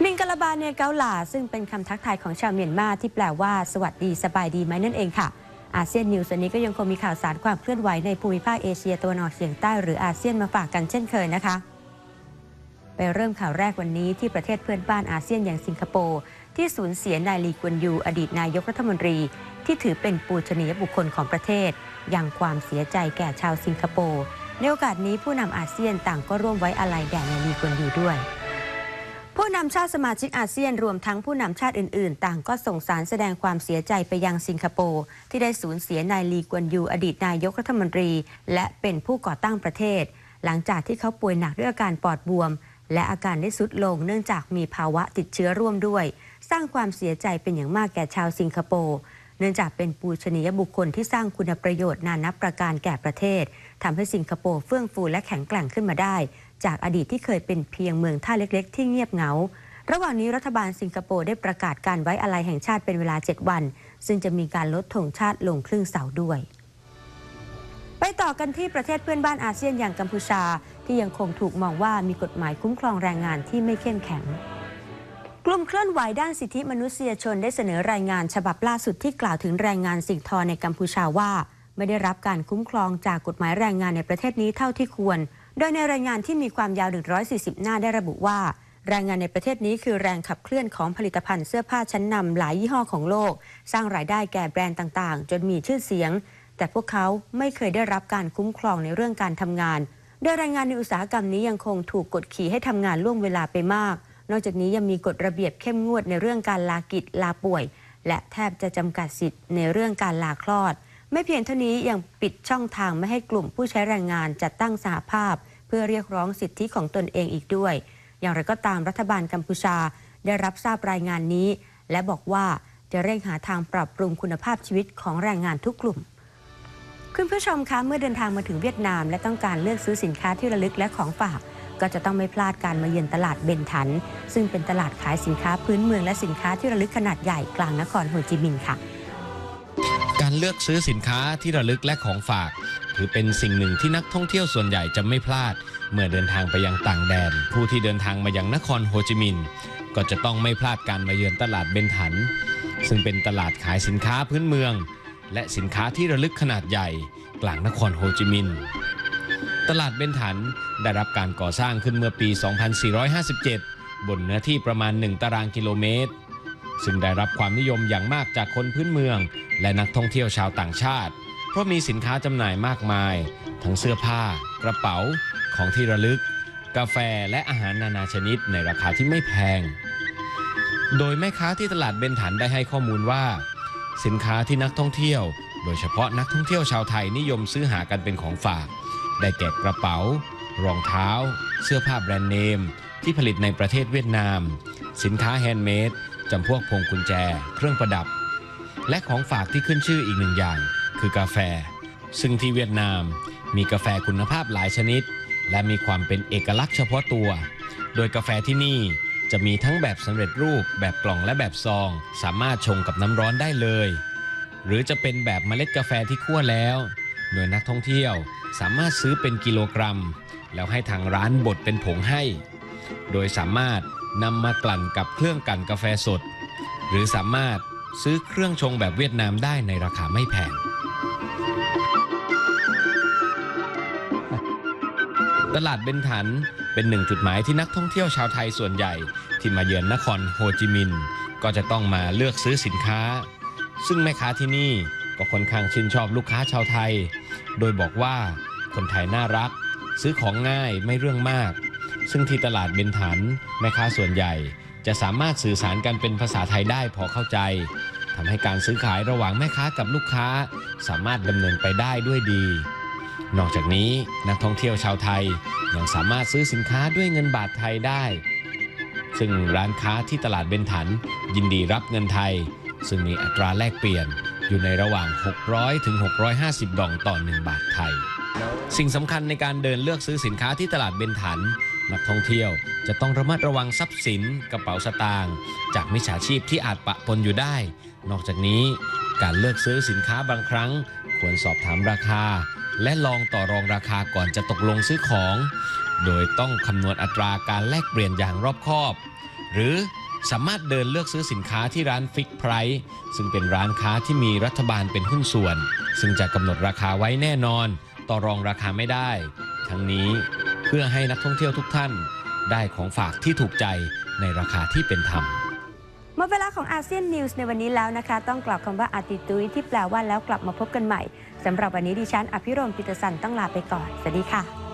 เนียเกาหลา ซึ่งเป็นคำทักทายของชาวเมียนมาที่แปลว่า สวัสดีสบายดีไหมนั่นเองค่ะ อาเซียนนิวส์วันนี้ก็ยังคงมีข่าวสารความเคลื่อนไหวในภูมิภาคเอเชียตะวันออกเฉียงใต้หรืออาเซียนมาฝากกันเช่นเคยนะคะ ไปเริ่มข่าวแรกวันนี้ที่ประเทศเพื่อนบ้านอาเซียนอย่างสิงคโปร์ที่สูญเสียนายลีกวนยู อดีตนายกรัฐมนตรี ที่ถือเป็นปูชนียบุคคลของประเทศยังความเสียใจแก่ชาวสิงคโปร์ในโอกาสนี้ผู้นำอาเซียนต่างก็ร่วมไว้อาลัยแด่นายลีกวนยูด้วย นำชาติสมาชิกอาเซียนรวมทั้งผู้นำชาติอื่น ๆ ต่างก็ส่งสารแสดงความเสียใจไปยังสิงคโปร์ที่ได้สูญเสียนายลีกวนยูอดีตนายกรัฐมนตรี และเป็นผู้ก่อตั้งประเทศ หลังจากที่เขาป่วยหนักด้วยอาการปอดบวม และอาการได้สุดลงเนื่องจากมีภาวะติดเชื้อร่วมด้วย สร้างความเสียใจเป็นอย่างมากแก่ชาวสิงคโปร์เนื่องจากเป็นปูชนียบุคคลที่สร้างคุณประโยชน์นานับประการแก่ประเทศทำให้สิงคโปร์เฟื่องฟูและแข็งแกร่งขึ้นมาได้ จากอดีตที่เคยเป็นเพียงเมืองท่าเล็ก ๆ ที่เงียบเหงา ระหว่างนี้รัฐบาลสิงคโปร์ได้ประกาศการไว้อาลัยแห่งชาติเป็นเวลา 7 วัน ซึ่งจะมีการลดธงชาติลงครึ่งเสาด้วย ไปต่อกันที่ประเทศเพื่อนบ้านอาเซียนอย่างกัมพูชา ที่ยังคงถูกมองว่ามีกฎหมายคุ้มครองแรงงานที่ไม่เข้มแข็งกลุ่มเคลื่อนไหวด้านสิทธิมนุษยชนได้เสนอรายงานฉบับล่าสุดที่กล่าวถึงแรงงานสิ่งทอในกัมพูชาว่า ไม่ได้รับการคุ้มครองจากกฎหมายแรงงานในประเทศนี้เท่าที่ควร โดยในรายงานที่มีความยาว 140 หน้าได้ระบุว่า แรงงานในประเทศนี้คือแรงขับเคลื่อนของผลิตภัณฑ์เสื้อผ้าชั้นนำหลายยี่ห้อของโลก สร้างรายได้แก่แบรนด์ต่างๆ จนมีชื่อเสียง แต่พวกเขาไม่เคยได้รับการคุ้มครองในเรื่องการทำงาน โดยแรงงานในอุตสาหกรรมนี้ยังคงถูกกดขี่ให้ทำงานล่วงเวลาไปมาก นอกจากนี้ยังมีกฎระเบียบเข้มงวดในเรื่องการลากิจลาป่วย และแทบจะจำกัดสิทธิ์ในเรื่องการลาคลอด ไม่เพียงเท่านี้ยังปิดช่องทางไม่ให้กลุ่มผู้ใช้แรงงานจัดตั้งสหภาพ เพื่อเรียกร้องสิทธิของตนเองอีกด้วย อย่างไรก็ตามรัฐบาลกัมพูชาได้รับทราบรายงานนี้ และบอกว่าจะเร่งหาทางปรับปรุงคุณภาพชีวิตของแรงงานทุกกลุ่ม คุณผู้ชมคะเมื่อเดินทางมาถึงเวียดนาม และต้องการเลือกซื้อสินค้าที่ระลึกและของฝาก ก็จะต้องไม่พลาดการมาเยือนตลาดเบนทัน ซึ่งเป็นตลาดขายสินค้าพื้นเมืองและสินค้าที่ระลึกขนาดใหญ่กลางนครโฮจิมินห์ค่ะ การเลือกซื้อสินค้าที่ระลึกและของฝาก ถือเป็นสิ่งหนึ่งที่นักท่องเที่ยวส่วนใหญ่จะไม่พลาด เมื่อเดินทางไปยังต่างแดน ผู้ที่เดินทางมายังนครโฮจิมินห์ก็จะต้องไม่พลาดการมาเยือนตลาดเบนถัน ซึ่งเป็นตลาดขายสินค้าพื้นเมือง และสินค้าที่ระลึกขนาดใหญ่ กลางนครโฮจิมินห์ตลาดเบนถันได้รับการก่อสร้างขึ้นเมื่อปี 2457 บนเนื้อที่ประมาณ 1 ตารางกิโลเมตร ซึ่งได้รับความนิยมอย่างมากจากคนพื้นเมือง และนักท่องเที่ยวชาวต่างชาติ เพราะมีสินค้าจำหน่ายมากมาย ทั้งเสื้อผ้า กระเป๋า ของที่ระลึก กาแฟและอาหารนานาชนิดในราคาที่ไม่แพง โดยแม่ค้าที่ตลาดเบนถันได้ให้ข้อมูลว่า สินค้าที่นักท่องเที่ยว โดยเฉพาะนักท่องเที่ยวชาวไทยนิยมซื้อหากันเป็นของฝาก ได้แก่กระเป๋า รองเท้า เสื้อผ้าแบรนด์เนม ที่ผลิตในประเทศเวียดนาม สินค้าแฮนด์เมดจำพวกพวงกุญแจ เครื่องประดับ และของฝากที่ขึ้นชื่ออีกหนึ่งอย่าง คือกาแฟ ซึ่งที่เวียดนามมีกาแฟคุณภาพหลายชนิด และมีความเป็นเอกลักษณ์เฉพาะตัว โดยกาแฟที่นี่จะมีทั้งแบบสำเร็จรูป แบบกล่องและแบบซอง สามารถชงกับน้ำร้อนได้เลย หรือจะเป็นแบบเมล็ดกาแฟที่คั่วแล้ว โดยนักท่องเที่ยวสามารถซื้อเป็นกิโลกรัม แล้วให้ทางร้านบดเป็นผงให้ โดยสามารถนำมากลั่นกับเครื่องกลั่นกาแฟสด หรือสามารถ ซื้อเครื่องชงแบบเวียดนามได้ในราคาไม่แพง ตลาดเบนถันเป็นหนึ่งจุดหมายที่นักท่องเที่ยวชาวไทยส่วนใหญ่ ที่มาเยือนนครโฮจิมินห์ก็จะต้องมาเลือกซื้อสินค้า ซึ่งแม่ค้าที่นี่ก็ค่อนข้างชื่นชอบลูกค้าชาวไทย โดยบอกว่าคนไทยน่ารัก ซื้อของง่ายไม่เรื่องมาก ซึ่งที่ตลาดเบนถันแม่ค้าส่วนใหญ่จะสามารถสื่อสารกันเป็นภาษาไทยได้พอเข้าใจำให้การซื้อขายระหว่างแม่ค้ากับลูกค้า สามารถดำเนินไปได้ด้วยดี นอกจากนี้นักท่องเที่ยวชาวไทยยังสามารถซื้อสินค้าด้วยเงินบาทไทยได้ ซึ่งร้านค้าที่ตลาดเบนถัน ยินดีรับเงินไทย ซึ่งมีอัตราแลกเปลี่ยนอยู่ในระหว่าง 600ถึง650 ดองต่อ 1 บาทไทย สิ่งสำคัญในการเดินเลือกซื้อสินค้าที่ตลาดเบนถัน นักท่องเที่ยวจะต้องระมัดระวังทรัพย์สินกระเป๋าสตางค์จากมิจฉาชีพที่อาจปะปนอยู่ได้ นอกจากนี้การเลือกซื้อสินค้าบางครั้ง ควรสอบถามราคา และลองต่อรองราคาก่อนจะตกลงซื้อของ โดยต้องคำนวณอัตราการแลกเปลี่ยนอย่างรอบคอบ หรือสามารถเดินเลือกซื้อสินค้าที่ร้านฟิกไพรส์ซึ่งเป็นร้านค้าที่มีรัฐบาลเป็นหุ้นส่วน ซึ่งจะกำหนดราคาไว้แน่นอน ต่อรองราคาไม่ได้ ทั้งนี้ พื่อให้นักท่องเที่ยวทุกท่านได้ของฝากที่ถูกใจในราคาที่เป็นธรรมหมดเวลาของอาเซียนนิวส์ในวันนี้แล้วนะคะ ต้องกล่าวคำว่าอาติตุยที่แปลว่าแล้วกลับมาพบกันใหม่สำหรับวันนี้ดิฉันอภิรมย์ปิตรสันต้องลาไปก่อน สวัสดีค่ะ